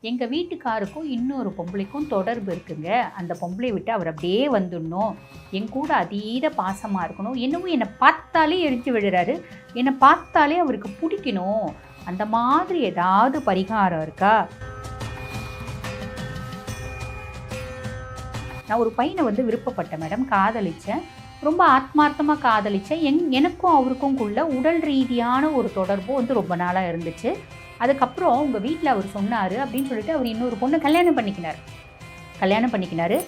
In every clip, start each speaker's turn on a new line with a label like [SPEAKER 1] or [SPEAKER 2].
[SPEAKER 1] எங்கள் வீட்டுக்காருக்கும் இன்னொரு பொம்பளைக்கும் தொடர்பு இருக்குங்க. அந்த பொம்பளை விட்டு அவர் அப்படியே வந்துடணும். என் கூட அதீத பாசமாக இருக்கணும். என்னவும் என்னை பார்த்தாலே எரிஞ்சு விடுறாரு என்னை பார்த்தாலே அவருக்கு பிடிக்கணும். அந்த மாதிரி ஏதாவது பரிகாரம் இருக்கா? நான் ஒரு பையனை வந்து விருப்பப்பட்டேன் மேடம். காதலிச்சேன். ரொம்ப ஆத்மார்த்தமாக காதலிச்சேன். எங் எனக்கும் அவருக்கும் உள்ள உடல் ரீதியான ஒரு தொடர்பும் வந்து ரொம்ப நாளாக இருந்துச்சு. அதுக்கப்புறம் உங்கள் வீட்டில் அவர் சொன்னார் அப்படின்னு சொல்லிட்டு அவர் இன்னொரு பொண்ணை கல்யாணம் பண்ணிக்கினார். கல்யாணம் பண்ணிக்கினாரு.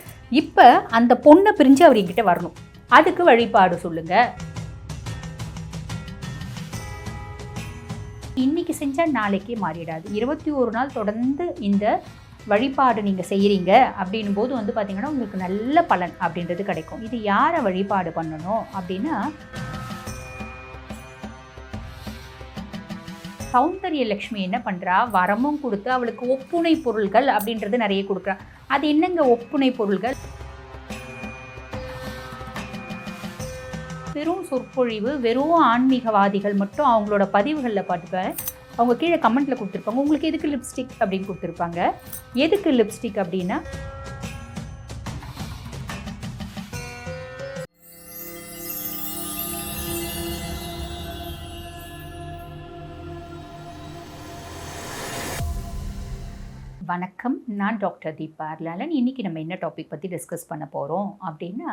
[SPEAKER 1] இப்போ அந்த பொண்ணை பிரிஞ்சு அவர் என்கிட்ட வரணும். அதுக்கு வழிபாடு சொல்லுங்க. இன்னைக்கு செஞ்சால் நாளைக்கே மாறிடாது. இருபத்தி ஒரு நாள் தொடர்ந்து இந்த வழிபாடு நீங்கள் செய்கிறீங்க அப்படின்னும் போது வந்து பார்த்தீங்கன்னா உங்களுக்கு நல்ல பலன் அப்படின்றது கிடைக்கும். இது யாரை வழிபாடு பண்ணணும் அப்படின்னா சௌந்தரிய லக்ஷ்மி என்ன பண்ணுறா வரமும் கொடுத்து அவளுக்கு ஒப்புனை பொருள்கள் அப்படின்றது நிறைய கொடுக்குறா. அது என்னங்க ஒப்புனை பொருள்கள்? வெறும் சொற்பொழிவு வெறும் ஆன்மீகவாதிகள் மட்டும் அவங்களோட பதிவுகளில் பார்த்துப்பேன். அவங்க கீழே கமெண்ட்டில் கொடுத்துருப்பாங்க. உங்களுக்கு எதுக்கு லிப்ஸ்டிக் அப்படின்னு கொடுத்துருப்பாங்க? எதுக்கு லிப்ஸ்டிக் அப்படின்னா வணக்கம். நான் டாக்டர் தீபா அர்லாலன் இன்றைக்கி நம்ம என்ன டாபிக் பற்றி டிஸ்கஸ் பண்ண போகிறோம் அப்படின்னா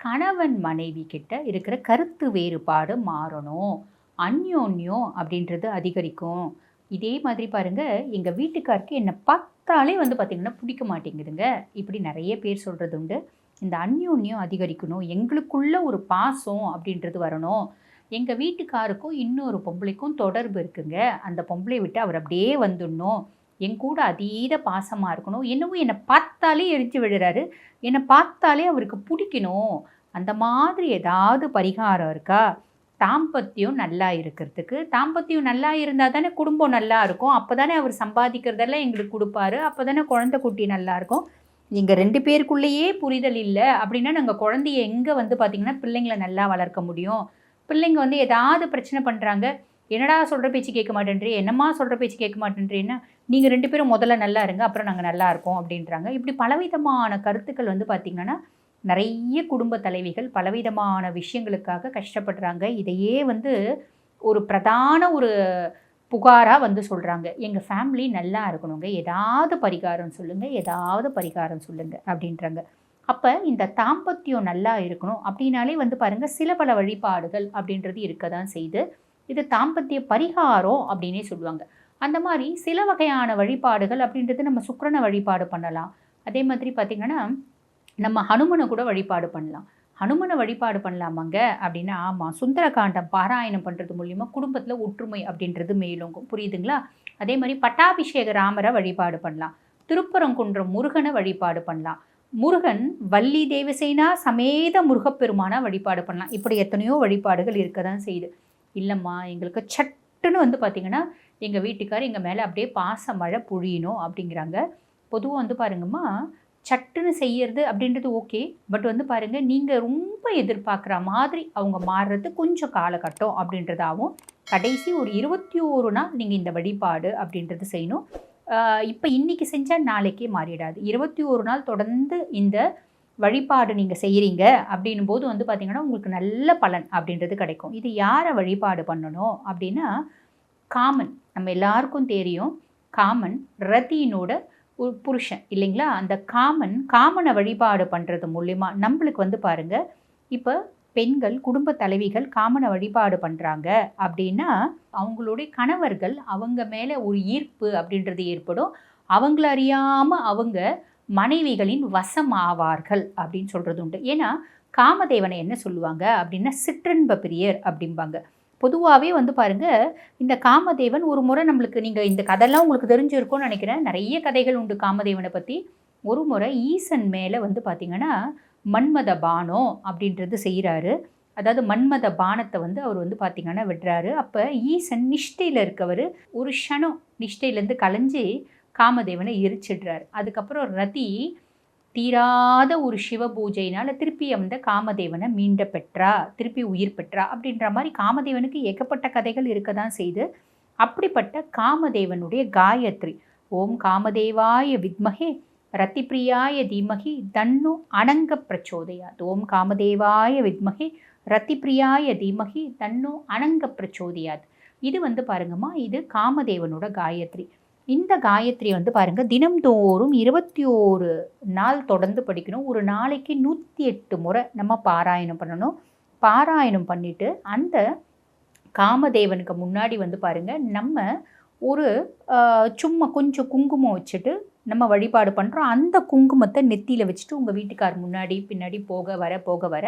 [SPEAKER 1] கணவன் மனைவி கிட்ட இருக்கிற கருத்து வேறுபாடு மாறணும். அந்யோன்யம் அப்படின்றது அதிகரிக்கும். இதே மாதிரி பாருங்கள் எங்கள் வீட்டுக்காருக்கு என்னை பார்த்தாலே வந்து பார்த்திங்கன்னா பிடிக்க மாட்டேங்குதுங்க. இப்படி நிறைய பேர் சொல்கிறது உண்டு. இந்த அந்யோன்யம் அதிகரிக்கணும். எங்களுக்குள்ள ஒரு பாசம் அப்படின்றது வரணும். எங்கள் வீட்டுக்காருக்கும் இன்னொரு பொம்பளைக்கும் தொடர்பு இருக்குங்க. அந்த பொம்பளை விட்டு அவர் அப்படியே வந்துடணும். என் கூட அதீத பாசமாக இருக்கணும். என்னவோ என்னை பார்த்தாலே எரிஞ்சு விடுறாரு என்னை பார்த்தாலே அவருக்கு பிடிக்கணும். அந்த மாதிரி ஏதாவது பரிகாரம் இருக்கா? தாம்பத்தியம் நல்லா இருக்கிறதுக்கு. தாம்பத்தியம் நல்லா இருந்தால் தானே குடும்பம் நல்லா இருக்கும். அப்போ தானே அவர் சம்பாதிக்கிறதெல்லாம் எங்களுக்கு கொடுப்பாரு. அப்போ தானே குழந்தை குட்டி நல்லா இருக்கும். எங்கள் ரெண்டு பேருக்குள்ளேயே புரிதல் இல்லை அப்படின்னா நாங்கள் குழந்தைய எங்கே வந்து பார்த்திங்கன்னா பிள்ளைங்களை நல்லா வளர்க்க முடியும். பிள்ளைங்க வந்து ஏதாவது பிரச்சனை பண்ணுறாங்க என்னடா சொல்கிற பேச்சு கேட்க மாட்டேன்றே? என்னம்மா சொல்கிற பேச்சு கேட்க மாட்டேன்றேன்னா நீங்கள் ரெண்டு பேரும் முதல்ல நல்லா இருங்க அப்புறம் நாங்கள் நல்லா இருக்கோம் அப்படின்றாங்க. இப்படி பலவிதமான கருத்துக்கள் வந்து பார்த்திங்கன்னா நிறைய குடும்ப தலைவிகள் பலவிதமான விஷயங்களுக்காக கஷ்டப்படுறாங்க. இதையே வந்து ஒரு பிரதான ஒரு புகாராக வந்து சொல்கிறாங்க எங்கள் ஃபேமிலி நல்லா இருக்கணுங்க. ஏதாவது பரிகாரம் சொல்லுங்கள் ஏதாவது பரிகாரம் சொல்லுங்கள் அப்படின்றாங்க. அப்போ இந்த தாம்பத்தியம் நல்லா இருக்கணும் அப்படின்னாலே வந்து பாருங்கள் சில பல வழிபாடுகள் அப்படின்றது இருக்க தான் செய்து இது தாம்பத்திய பரிகாரம் அப்படின்னே சொல்லுவாங்க. அந்த மாதிரி சில வகையான வழிபாடுகள் அப்படின்றது நம்ம சுக்கிரனை வழிபாடு பண்ணலாம். அதே மாதிரி பார்த்திங்கன்னா நம்ம ஹனுமனை கூட வழிபாடு பண்ணலாம். ஹனுமனை வழிபாடு பண்ணலாமாங்க? அப்படின்னா ஆமாம் சுந்தரகாண்டம் பாராயணம் பண்ணுறது மூலியமாக குடும்பத்தில் ஒற்றுமை அப்படின்றது மேலோங்கும். புரியுதுங்களா? அதே மாதிரி பட்டாபிஷேக ராமரை வழிபாடு பண்ணலாம். திருப்பரங்குன்றம் முருகனை வழிபாடு பண்ணலாம். முருகன் வள்ளி தேவசேனா சமேத முருகப்பெருமானா வழிபாடு பண்ணலாம். இப்படி எத்தனையோ வழிபாடுகள் இருக்க தான் செய்யுது. இல்லைம்மா எங்களுக்கு சட்டுன்னு வந்து பார்த்திங்கன்னா எங்கள் வீட்டுக்கார் எங்கள் மேலே அப்படியே பாச மழை பொழியணும் அப்படிங்கிறாங்க. பொதுவாக வந்து பாருங்கம்மா சட்டுன்னு செய்யறது அப்படின்றது ஓகே. பட் வந்து பாருங்கள் நீங்கள் ரொம்ப எதிர்பார்க்குற மாதிரி அவங்க மாறுறது கொஞ்சம் காலகட்டம் அப்படின்றதாகவும் கடைசி ஒரு இருபத்தி ஓரு நாள் நீங்கள் இந்த வழிபாடு அப்படின்றது செய்யணும். இப்போ இன்றைக்கி செஞ்சால் நாளைக்கே மாறிடாது. இருபத்தி ஒரு நாள் தொடர்ந்து இந்த வழிபாடு நீங்கள் செய்கிறீங்க அப்படின்னும் போது வந்து பார்த்திங்கன்னா உங்களுக்கு நல்ல பலன் அப்படின்றது கிடைக்கும். இது யாரை வழிபாடு பண்ணணும் அப்படின்னா காமன். நம்ம எல்லாருக்கும் தெரியும் காமன் ரத்தியினோட புருஷன் இல்லைங்களா? அந்த காமன் காமனை வழிபாடு பண்ணுறது மூலிமா நம்மளுக்கு வந்து பாருங்கள் இப்போ பெண்கள் குடும்ப தலைவிகள் காமனை வழிபாடு பண்ணுறாங்க அப்படின்னா அவங்களுடைய கணவர்கள் அவங்க மேலே ஒரு ஈர்ப்பு அப்படின்றது ஏற்படும். அவங்கள அறியாமல் அவங்க மனைவிகளின் வசம் ஆவார்கள் அப்படின்னு சொல்கிறது உண்டு. ஏன்னா காமதேவனை என்ன சொல்லுவாங்க அப்படின்னா சிற்றின்ப பிரியர் அப்படிம்பாங்க. பொதுவாகவே வந்து பாருங்கள் இந்த காமதேவன் ஒரு முறை நம்மளுக்கு நீங்கள் இந்த கதைலாம் உங்களுக்கு தெரிஞ்சிருக்கும்னு நினைக்கிறேன். நிறைய கதைகள் உண்டு காமதேவனை பற்றி ஒரு முறை ஈசன் மேலே வந்து பார்த்திங்கன்னா மன்மத பானம் அப்படின்றது செய்கிறாரு அதாவது மன்மத பானத்தை வந்து அவர் வந்து பார்த்திங்கன்னா விடுறாரு. அப்போ ஈசன் நிஷ்டையில் இருக்கவர் ஒரு க்ஷணம் நிஷ்டையிலேருந்து கலைஞ்சி காமதேவனை எரிச்சிடுறாரு. அதுக்கப்புறம் ரதி தீராத ஒரு சிவ பூஜையினால் திருப்பி அந்த காமதேவனை மீண்ட பெற்றா திருப்பி உயிர் பெற்றா அப்படின்ற மாதிரி காமதேவனுக்கு ஏகப்பட்ட கதைகள் இருக்க தான் செய்து அப்படிப்பட்ட காமதேவனுடைய காயத்ரி ஓம் காமதேவாய வித்மகே ரத்திப்பிரியாய தீமகி தன்னு அனங்க பிரச்சோதயாத். ஓம் காமதேவாய வித்மகே ரத்திப்பிரியாய தீமகி தன்னு அனங்க பிரச்சோதயாத். இது வந்து பாருங்கம்மா இது காமதேவனோட காயத்ரி. இந்த காயத்ரி வந்து பாருங்கள் தினம்தோறும் இருபத்தி ஓரு நாள் தொடர்ந்து படிக்கணும். ஒரு நாளைக்கு நூற்றி எட்டு முறை நம்ம பாராயணம் பண்ணணும். பாராயணம் பண்ணிட்டு அந்த காமதேவனுக்கு முன்னாடி வந்து பாருங்க நம்ம ஒரு சும்மா கொஞ்சம் குங்குமம் வச்சுட்டு நம்ம வழிபாடு பண்ணுறோம் அந்த குங்குமத்தை நெத்தியில் வச்சுட்டு உங்கள் வீட்டுக்கார் முன்னாடி பின்னாடி போக வர போக வர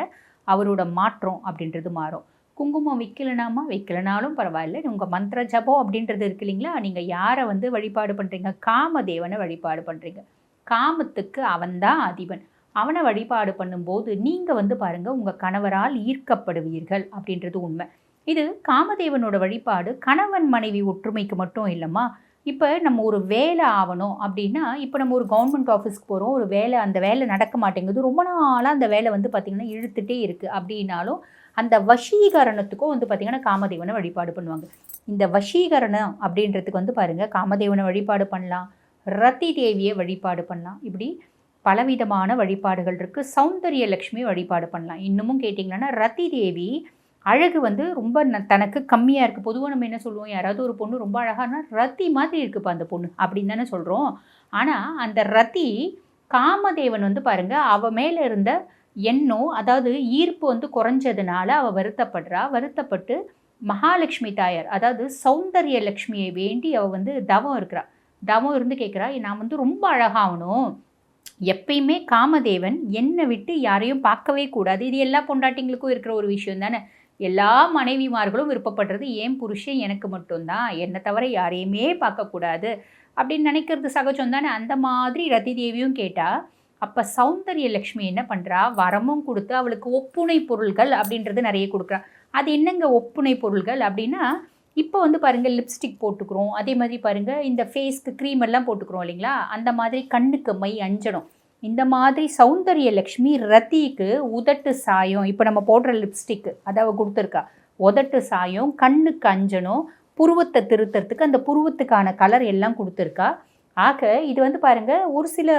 [SPEAKER 1] அவரோட மாற்றம் அப்படின்றது மாறும். குங்குமம் வைக்கலனாமா? வைக்கலனாலும் பரவாயில்ல. உங்கள் மந்திர ஜபம் அப்படின்றது இருக்கு இல்லைங்களா? நீங்கள் யாரை வந்து வழிபாடு பண்ணுறீங்க காமதேவனை வழிபாடு பண்ணுறீங்க காமத்துக்கு அவன்தான் அதிபன். அவனை வழிபாடு பண்ணும்போது நீங்கள் வந்து பாருங்கள் உங்கள் கணவரால் ஈர்க்கப்படுவீர்கள் அப்படின்றது உண்மை. இது காமதேவனோட வழிபாடு கணவன் மனைவி ஒற்றுமைக்கு மட்டும் இல்லைம்மா. இப்போ நம்ம ஒரு வேலை ஆகணும் அப்படின்னா இப்போ நம்ம ஒரு கவர்மெண்ட் ஆஃபீஸ்க்கு போகிறோம் ஒரு வேலை அந்த வேலை நடக்க மாட்டேங்குது. ரொம்ப நாளாக அந்த வேலை வந்து பார்த்திங்கன்னா இழுத்துட்டே இருக்குது அப்படின்னாலும் அந்த வசீகரணத்துக்கும் வந்து பார்த்திங்கன்னா காமதேவனை வழிபாடு பண்ணுவாங்க. இந்த வசீகரணம் அப்படின்றதுக்கு வந்து பாருங்கள் காமதேவனை வழிபாடு பண்ணலாம் ரத்தி தேவியை வழிபாடு பண்ணலாம் இப்படி பலவிதமான வழிபாடுகள் இருக்குது சௌந்தரிய லக்ஷ்மி வழிபாடு பண்ணலாம். இன்னமும் கேட்டிங்கன்னா ரத்தி தேவி அழகு வந்து ரொம்ப ந- தனக்கு கம்மியாக இருக்குது பொதுவாக நம்ம என்ன சொல்லுவோம் யாராவது ஒரு பொண்ணு ரொம்ப அழகானா ரத்தி மாதிரி இருக்குப்பா அந்த பொண்ணு அப்படின்னு தானே சொல்கிறோம் ஆனால் அந்த ரதி காமதேவன் வந்து பாருங்கள் அவ மேலே இருந்த எண்ணம் அதாவது ஈர்ப்பு வந்து குறைஞ்சதுனால அவள் வருத்தப்படுறா. வருத்தப்பட்டு மகாலட்சுமி தாயார் அதாவது சௌந்தரிய லக்ஷ்மியை வேண்டி அவள் வந்து தவம் இருக்கிறா. தவம் இருந்து கேட்குறா நான் வந்து ரொம்ப அழகாகணும் எப்பயுமே காமதேவன் என்னை விட்டு யாரையும் பார்க்கவே கூடாது. இது எல்லா பொண்டாட்டிங்களுக்கும் இருக்கிற ஒரு விஷயம் தானே. எல்லா மனைவிமார்களும் விருப்பப்படுறது ஏன் புருஷன் எனக்கு மட்டும்தான்? என்னை தவிர யாரையுமே பார்க்கக்கூடாது. அப்படின்னு நினைக்கிறது சகஜம் தானே. அந்த மாதிரி ரதி தேவியும் கேட்டால் அப்போ சௌந்தரிய லக்ஷ்மி என்ன பண்ணுறா வரமும் கொடுத்து அவளுக்கு ஒப்புனை பொருள்கள் அப்படின்றது நிறைய கொடுக்குறா. அது என்னங்க ஒப்புனை பொருள்கள் அப்படின்னா இப்போ வந்து பாருங்கள் லிப்ஸ்டிக் போட்டுக்கிறோம். அதே மாதிரி பாருங்கள் இந்த ஃபேஸ்க்கு க்ரீம் எல்லாம் போட்டுக்கிறோம் இல்லைங்களா? அந்த மாதிரி கண்ணுக்கு மை அஞ்சனம் இந்த மாதிரி சௌந்தரிய லக்ஷ்மி ரத்திக்கு உதட்டு சாயம் இப்போ நம்ம போடுற லிப்ஸ்டிக்கு அதை அவள் கொடுத்துருக்கா. உதட்டு சாயம் கண்ணுக்கு அஞ்சனம் புருவத்தை திருத்துறதுக்கு அந்த புருவத்துக்கான கலர் எல்லாம் கொடுத்துருக்கா. ஆக இது வந்து பாருங்க ஒரு சில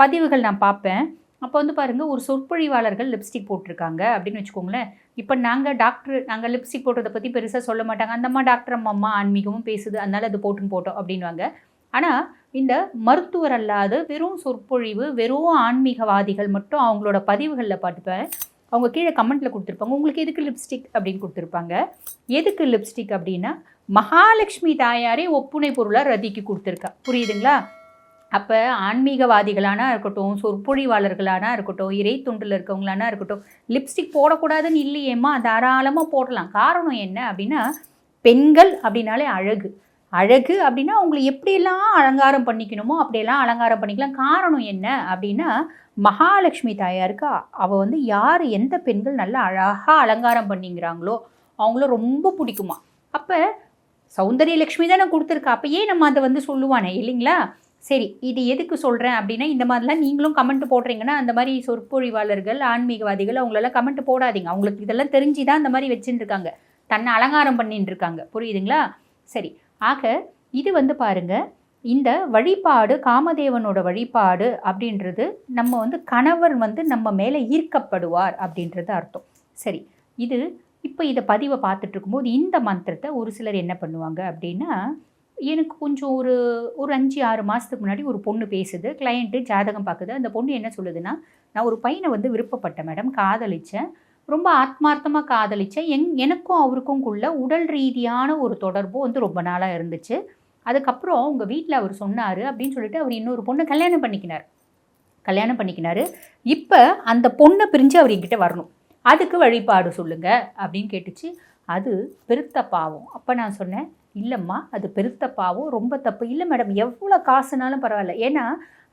[SPEAKER 1] பதிவுகள் நான் பார்ப்பேன். அப்போ வந்து பாருங்கள் ஒரு சொற்பொழிவாளர்கள் லிப்ஸ்டிக் போட்டிருக்காங்க அப்படின்னு வச்சுக்கோங்களேன். இப்போ நாங்கள் டாக்டர் நாங்கள் லிப்ஸ்டிக் போட்டதை பற்றி பெருசாக சொல்ல மாட்டாங்க. அந்தம்மா டாக்டர் அம்மா அம்மா ஆன்மீகமும் பேசுது அதனால் அது போட்டுன்னு போட்டோம் அப்படின்வாங்க ஆனால் இந்த மருத்துவர் அல்லாத வெறும் சொற்பொழிவு வெறும் ஆன்மீகவாதிகள் மட்டும் அவங்களோட பதிவுகளில் பார்த்துப்பேன். அவங்க கீழே கமெண்ட்டில் கொடுத்துருப்பாங்க. உங்களுக்கு எதுக்கு லிப்ஸ்டிக் அப்படின்னு கொடுத்துருப்பாங்க. எதுக்கு லிப்ஸ்டிக் அப்படின்னா மகாலட்சுமி தாயாரே ஒப்புனை பொருளாக ரதிக்கு கொடுத்துருக்கா. புரியுதுங்களா? அப்போ ஆன்மீகவாதிகளானா இருக்கட்டும் சொற்பொழிவாளர்களானா இருக்கட்டும் இறை தொண்டில் இருக்கவங்களானா இருக்கட்டும் லிப்ஸ்டிக் போடக்கூடாதுன்னு இல்லையேம்மா தாராளமாக போடலாம். காரணம் என்ன அப்படின்னா பெண்கள் அப்படின்னாலே அழகு. அழகு அப்படின்னா அவங்களை எப்படியெல்லாம் அலங்காரம் பண்ணிக்கணுமோ அப்படியெல்லாம் அலங்காரம் பண்ணிக்கலாம். காரணம் என்ன அப்படின்னா மகாலட்சுமி தாயாருக்கு அவள் வந்து யார் எந்த பெண்கள் நல்லா அழகாக அலங்காரம் பண்ணிங்கிறாங்களோ அவங்கள ரொம்ப பிடிக்குமா. அப்போ சௌந்தரிய லக்ஷ்மி தானே கொடுத்துருக்கா. அப்போ ஏன் நம்ம அதை வந்து சொல்லுவானே இல்லைங்களா? சரி இது எதுக்கு சொல்கிறேன் அப்படின்னா இந்த மாதிரிலாம் நீங்களும் கமெண்ட் போடுறீங்கன்னா அந்த மாதிரி சொற்பொழிவாளர்கள் ஆன்மீகவாதிகள் அவங்களெல்லாம் கமெண்ட் போடாதீங்க. அவங்களுக்கு இதெல்லாம் தெரிஞ்சு தான் அந்த மாதிரி வச்சுட்டு இருக்காங்க தன்னை அலங்காரம் பண்ணிட்டு இருக்காங்க புரியுதுங்களா? சரி ஆக இது வந்து பாருங்க இந்த வழிபாடு காமதேவனோட வழிபாடு அப்படின்றது நம்ம வந்து கணவர் வந்து நம்ம மேலே ஈர்க்கப்படுவார் அப்படின்றது அர்த்தம். சரி இது இப்போ இதை பதிவை பார்த்துட்டு இருக்கும்போது இந்த மந்திரத்தை ஒரு சிலர் என்ன பண்ணுவாங்க அப்படின்னா எனக்கு கொஞ்சம் ஒரு ஒரு அஞ்சு ஆறு மாதத்துக்கு முன்னாடி ஒரு பொண்ணு பேசுது. கிளையண்ட்டு ஜாதகம் பார்க்குது. அந்த பொண்ணு என்ன சொல்லுதுன்னா நான் ஒரு பையனை வந்து விருப்பப்பட்டேன் மேடம் காதலித்தேன் ரொம்ப ஆத்மார்த்தமாக காதலித்தேன் எங் எனக்கும் அவருக்கும் உள்ள உடல் ரீதியான ஒரு தொடர்பு வந்து ரொம்ப நாளாக இருந்துச்சு. அதுக்கப்புறம் உங்கள் வீட்டில் அவர் சொன்னார் அப்படின்னு சொல்லிட்டு அவர் இன்னொரு பொண்ணை கல்யாணம் பண்ணிக்கினார். கல்யாணம் பண்ணிக்கினாரு. இப்போ அந்த பொண்ணை பிரிஞ்சு அவர் என்கிட்ட வரணும். அதுக்கு வழிபாடு சொல்லுங்கள் அப்படின்னு கேட்டுச்சு. அது பெருத்த பாவம். அப்போ நான் சொன்னேன் இல்லைம்மா அது பெருத்த பாவம் ரொம்ப தப்பு. இல்லை மேடம் எவ்வளோ காசுனாலும் பரவாயில்ல. ஏன்னா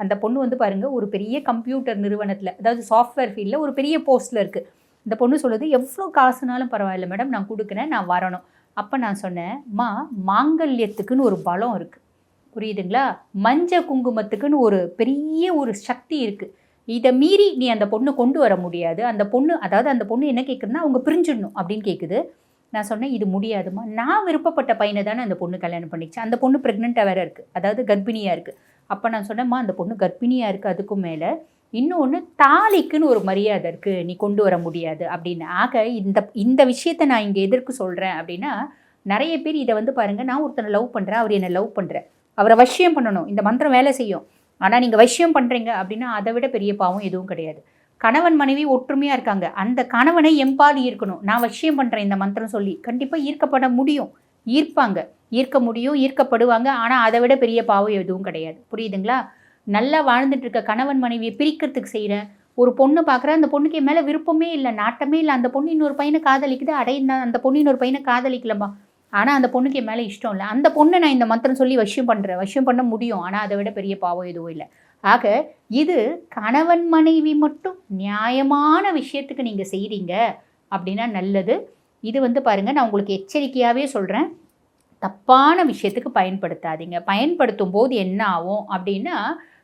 [SPEAKER 1] அந்த பொண்ணு வந்து பாருங்கள் ஒரு பெரிய கம்ப்யூட்டர் நிறுவனத்தில் அதாவது சாஃப்ட்வேர் ஃபீல்டில் ஒரு பெரிய போஸ்ட்டில் இருக்குது இந்த பொண்ணு சொல்லுது எவ்வளோ காசுனாலும் பரவாயில்ல மேடம் நான் கொடுக்குறேன் நான் வரணும். அப்போ நான் சொன்னேன் மா மாங்கல்யத்துக்குன்னு ஒரு பலம் இருக்குது புரியுதுங்களா? மஞ்ச குங்குமத்துக்குன்னு ஒரு பெரிய ஒரு சக்தி இருக்குது இதை மீறி நீ அந்த பொண்ணு கொண்டு வர முடியாது. அந்த பொண்ணு அதாவது அந்த பொண்ணு என்ன கேட்குதுன்னா அவங்க பிரிஞ்சிடணும் அப்படின்னு கேட்குது நான் சொன்னேன் இது முடியாதுமா நான் விருப்பப்பட்ட பையனை தானே அந்த பொண்ணு கல்யாணம் பண்ணிச்சு. அந்த பொண்ணு ப்ரெக்னெண்ட்டாக வேற இருக்குது அதாவது கர்ப்பிணியாக இருக்குது அப்போ நான் சொன்னேம்மா அந்த பொண்ணு கர்ப்பிணியாக இருக்குது அதுக்கும் மேலே இன்னொன்று தாலிக்குன்னு ஒரு மரியாதை இருக்குது நீ கொண்டு வர முடியாது அப்படின்னு. ஆக இந்த இந்த விஷயத்தை நான் இங்கே எதிர்க்கு சொல்கிறேன் அப்படின்னா நிறைய பேர் இதை வந்து பாருங்கள் நான் ஒருத்தனை லவ் பண்ணுறேன் அவர் என்னை லவ் பண்ணுறேன் அவரை வசியம் பண்ணணும் இந்த மந்திரம் வேலை செய்யும். ஆனால் நீங்கள் வசியம் பண்ணுறீங்க அப்படின்னா அதை விட பெரிய பாவம் எதுவும் கிடையாது. கணவன் மனைவி ஒற்றுமையாக இருக்காங்க. அந்த கணவனை எம்பால் ஈர்க்கணும். நான் வசியம் பண்ணுறேன் இந்த மந்திரம் சொல்லி. கண்டிப்பாக ஈர்க்கப்பட முடியும். ஈர்ப்பாங்க. ஈர்க்க முடியும் ஈர்க்கப்படுவாங்க. ஆனால் அதை விட பெரிய பாவம் எதுவும் கிடையாது. புரியுதுங்களா? நல்லா வாழ்ந்துட்டு இருக்க கணவன் மனைவியை பிரிக்கிறதுக்கு செய்கிறேன் ஒரு பொண்ணு பார்க்குறேன் அந்த பொண்ணுக்கு என் மேலே விருப்பமே இல்லை நாட்டமே இல்லை. அந்த பொண்ணு இன்னொரு பையனை காதலிக்குது. அடை நான் அந்த பொண்ணு இன்னொரு பையனை காதலிக்கலம்மா. ஆனால் அந்த பொண்ணுக்கு என் மேலே இஷ்டம் இல்லை. அந்த பொண்ணை நான் இந்த மந்திரம் சொல்லி வசியம் பண்ணுறேன் வசியம் பண்ண முடியும். ஆனால் அதை விட பெரிய பாவம் எதுவும் இல்லை. ஆக இது கணவன் மனைவி மட்டும் நியாயமான விஷயத்துக்கு நீங்கள் செய்கிறீங்க அப்படின்னா நல்லது. இது வந்து பாருங்கள் நான் உங்களுக்கு எச்சரிக்கையாகவே சொல்கிறேன் தப்பான விஷயத்துக்கு பயன்படுத்தாதீங்க. பயன்படுத்தும் போது என்ன ஆகும் அப்படின்னா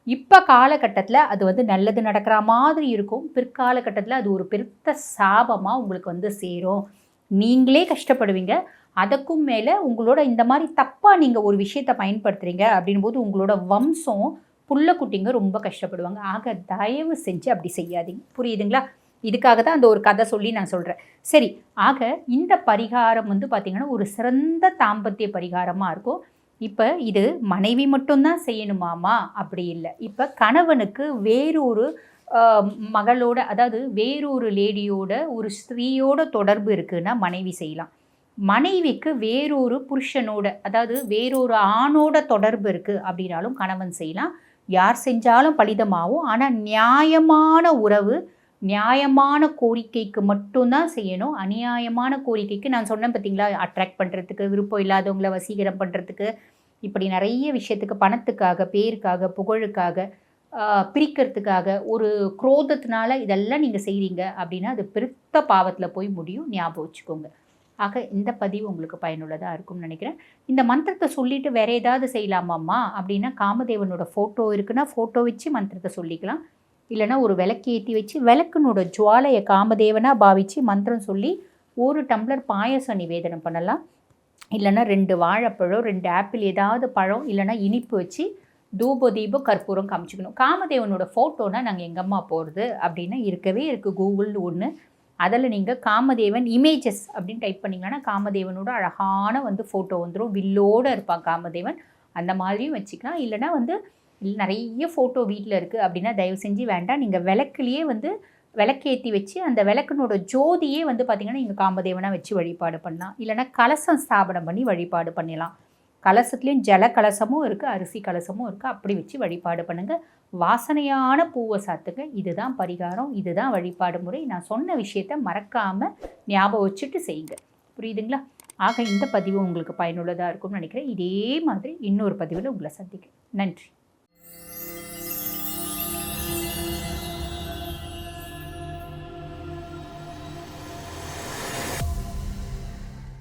[SPEAKER 1] இப்போ காலகட்டத்தில் அது வந்து நல்லது நடக்கிற மாதிரி இருக்கும். பிற்காலகட்டத்தில் அது ஒரு பெருத்த சாபமாக உங்களுக்கு வந்து சேரும். நீங்களே கஷ்டப்படுவீங்க. அதுக்கும் மேலே உங்களோட இந்த மாதிரி தப்பாக நீங்கள் ஒரு விஷயத்தை பயன்படுத்துகிறீங்க அப்படின் போது உங்களோட வம்சம் புள்ள குட்டிங்க ரொம்ப கஷ்டப்படுவாங்க. ஆக தயவு செஞ்சு அப்படி செய்யாதீங்க. புரியுதுங்களா? இதுக்காக தான் அந்த ஒரு கதை சொல்லி நான் சொல்கிறேன் சரி ஆக இந்த பரிகாரம் வந்து பார்த்திங்கன்னா ஒரு சிறந்த தாம்பத்திய பரிகாரமாக இருக்கும். இப்போ இது மனைவி மட்டும்தான் செய்யணுமாமா? அப்படி இல்லை. இப்போ கணவனுக்கு வேறொரு ஆஹ், மகளோட அதாவது வேறொரு லேடியோட ஒரு ஸ்திரீயோட தொடர்பு இருக்குன்னா மனைவி செய்யலாம். மனைவிக்கு வேறொரு புருஷனோட அதாவது வேறொரு ஆணோட தொடர்பு இருக்குது அப்படின்னாலும் கணவன் செய்யலாம். யார் செஞ்சாலும் பலிதமாகும். ஆனால் நியாயமான உறவு நியாயமான கோரிக்கைக்கு மட்டும்தான் செய்யணும். அநியாயமான கோரிக்கைக்கு நான் சொன்னேன் பார்த்தீங்களா அட்ராக்ட் பண்ணுறதுக்கு விருப்பம் இல்லாதவங்களை வசீகரம் பண்ணுறதுக்கு இப்படி நிறைய விஷயத்துக்கு பணத்துக்காக பேருக்காக புகழுக்காக பிரிக்கிறதுக்காக ஒரு குரோதத்தினால இதெல்லாம் நீங்கள் செய்கிறீங்க அப்படின்னா அது பெருத்த பாவத்தில் போய் முடியும். ஞாபகம் வச்சுக்கோங்க. ஆக இந்த பதிவு உங்களுக்கு பயனுள்ளதாக இருக்கும்னு நினைக்கிறேன். இந்த மந்திரத்தை சொல்லிட்டு வேற ஏதாவது செய்யலாமாம்மா? அப்படின்னா காமதேவனோட ஃபோட்டோ இருக்குன்னா ஃபோட்டோ வச்சு மந்திரத்தை சொல்லிக்கலாம். இல்லைன்னா ஒரு விளக்கு ஏற்றி வச்சு விளக்குனோட ஜுவாலையை காமதேவனாக பாவிச்சு மந்திரம் சொல்லி ஒரு டம்ளர் பாயசம் நிவேதனம் பண்ணலாம். இல்லைன்னா ரெண்டு வாழைப்பழம் ரெண்டு ஆப்பிள் ஏதாவது பழம் இல்லைன்னா இனிப்பு வச்சு தூப தீபம் கற்பூரம் காமிச்சிக்கணும். காமதேவனோட ஃபோட்டோனால் நாங்கள் எங்கம்மா போகிறது அப்படின்னா இருக்கவே இருக்குது கூகுள்னு ஒன்று அதில் நீங்கள் காமதேவன் இமேஜஸ் அப்படின்னு டைப் பண்ணிங்கன்னா காமதேவனோட அழகான வந்து ஃபோட்டோ வந்துடும் வில்லோடு இருப்பான் காமதேவன். அந்த மாதிரியும் வச்சுக்கலாம். இல்லைன்னா வந்து நிறைய ஃபோட்டோ வீட்டில் இருக்குது அப்படின்னா தயவு செஞ்சு வேண்டாம். நீங்கள் விளக்குலேயே வந்து விளக்கேற்றி வச்சு அந்த விளக்குனோட ஜோதியே வந்து பார்த்திங்கன்னா நீங்கள் காமதேவனாக வச்சு வழிபாடு பண்ணலாம். இல்லைன்னா கலசம் ஸ்தாபனம் பண்ணி வழிபாடு பண்ணிடலாம் கலசத்துலேயும் ஜல கலசமும் இருக்குது அரிசி கலசமும் இருக்குது அப்படி வச்சு வழிபாடு பண்ணுங்கள் வாசனையான பூவை சாத்துங்க. இதுதான் பரிகாரம் இதுதான் வழிபாடு முறை. நான் சொன்ன விஷயத்த மறக்காமல் ஞாபகம் வச்சுட்டு செய்யுங்க. புரியுதுங்களா? ஆக இந்த பதிவு உங்களுக்கு பயனுள்ளதாக இருக்கும்னு நினைக்கிறேன். இதே மாதிரி இன்னொரு பதிவில் உங்களை சந்திக்கிறேன். நன்றி.